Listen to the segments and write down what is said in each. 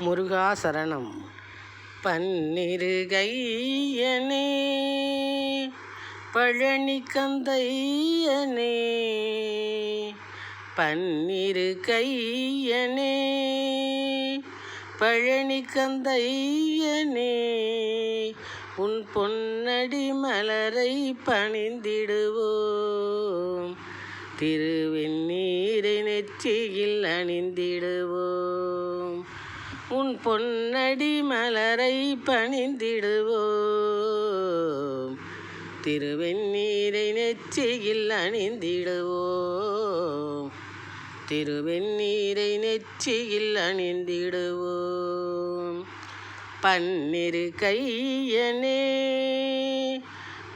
முருகா சரணம் பன்னிரு பழனி கந்தையனே பன்னிரு கையனே பழனி கந்தையனே உன் பொன்னடி மலரை பணிந்திடுவோம். திருவெண்ணீரை நெற்றியில் அணிந்திடுவோம். உன் பொன்னடி மலரை பணிந்திடுவோம். திருவெண்ணீரை நெச்சியில் அணிந்திடுவோம். திருவெண்ணீரை நெச்சியில் அணிந்திடுவோம். பன்னிரு கையனே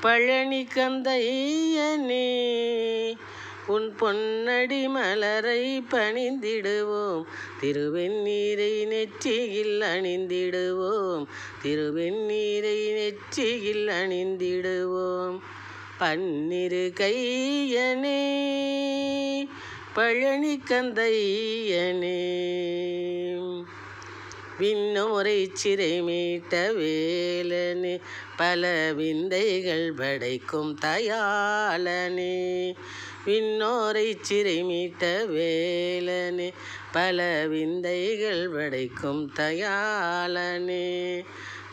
பழனி கந்தையனே உன் பொன்னடி மலரை பணிந்திடுவோம். திருவெண்ணீரை நெற்றியில் அணிந்திடுவோம். திருவெண்ணீரை நெற்றியில் அணிந்திடுவோம். பன்னிரு கையனே பழனி கந்தையனே. விண்ணோரை சிறை மீட்ட வேலனே பல விந்தைகள் படைக்கும் தயாளனே. விண்ணோரை சிறை மீட்ட வேலனே பல விந்தைகள் படைக்கும் தயாலனே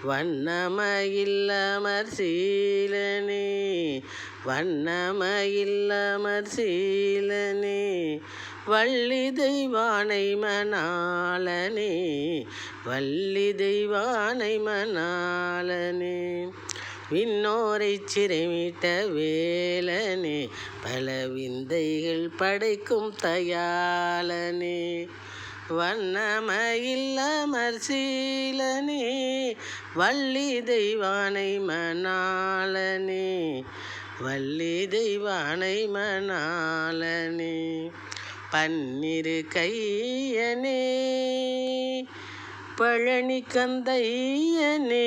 வண்ணமயில்லமர் சீலனே வண்ணமயில்லமர் சீலனே. வள்ளி தெய்வானை மணாலனே வள்ளி தெய்வானை மணாலனே விண்ணோரை சிறைமிட்ட வேலனே பல விந்தைகள் படைக்கும் தயாலனே வண்ணமயில்லமர் சீலனே வள்ளி தெய்வானை மணாலனே வள்ளி தெய்வானை மணாலனே பன்னிரு கையனே. பழனி கந்தையனே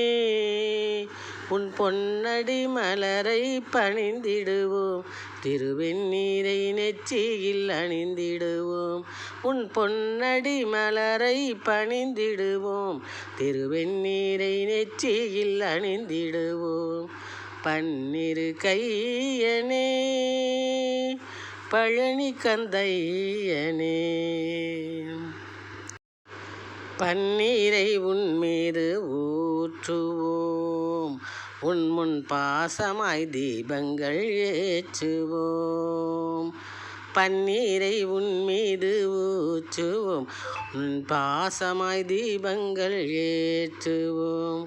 உன் பொன்னடி மலரை பணிந்திடுவோம். திருவெண்ணீரை நெற்றியில் அணிந்திடுவோம். உன் பொன்னடி மலரை பணிந்திடுவோம். திருவெண்ணீரை நெற்றியில் அணிந்திடுவோம். பன்னிரு கையனே பழனி கந்தையனே. பன்னீரை உன் மீது ஊற்றுவோம். உன்முன் பாசமாய் தீபங்கள் ஏற்றுவோம். பன்னீரை உன்மீது ஊற்றுவோம். உன் பாசமாய் தீபங்கள் ஏற்றுவோம்.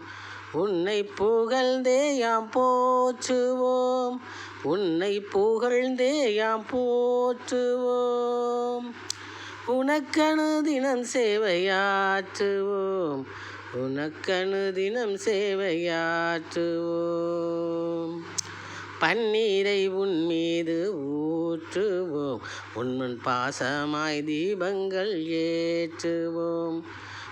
உன்னை புகழ்ந்தே யாம் போற்றுவோம். உன்னை புகழ்ந்தே யாம் போற்றுவோம். உனக்கணு தினம் சேவையாற்றுவோம். உனக்கணு தினம் சேவையாற்றுவோம். பன்னீரை உன் மீது ஊற்றுவோம். உன்மன் பாசமாய் தீபங்கள் ஏற்றுவோம்.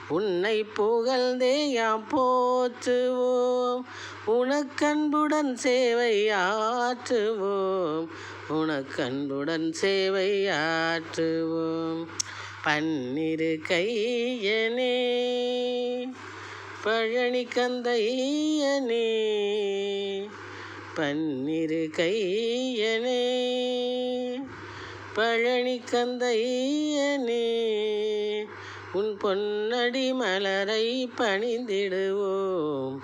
உன்னை புகழ்ந்தேயாம் போற்றுவோம். உனக்கன்புடன் சேவையாற்றுவோம். உனக்கன்புடன் சேவையாற்றுவோம். பன்னிரு கையனே பழனி கந்தையனே பன்னிரு கையனே பழனி கந்தையனே உன் பொன்னடி மலரை பணிந்திடுவோம்.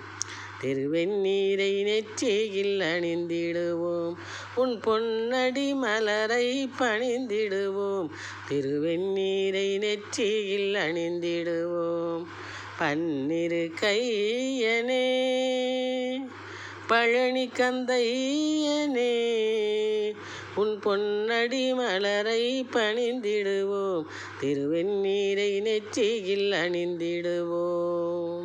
திருவெந்நீரை நெற்றியில் அணிந்திடுவோம். உன் பொன்னடி மலரை பணிந்திடுவோம். திருவெந்நீரை நெற்றியில் அணிந்திடுவோம். பன்னிரு கையனே பழனி கந்தையனே உன் பொன்னடி மலரை பணிந்திடுவோம். திருவெந்நீரை நெற்றியில் அணிந்திடுவோம்.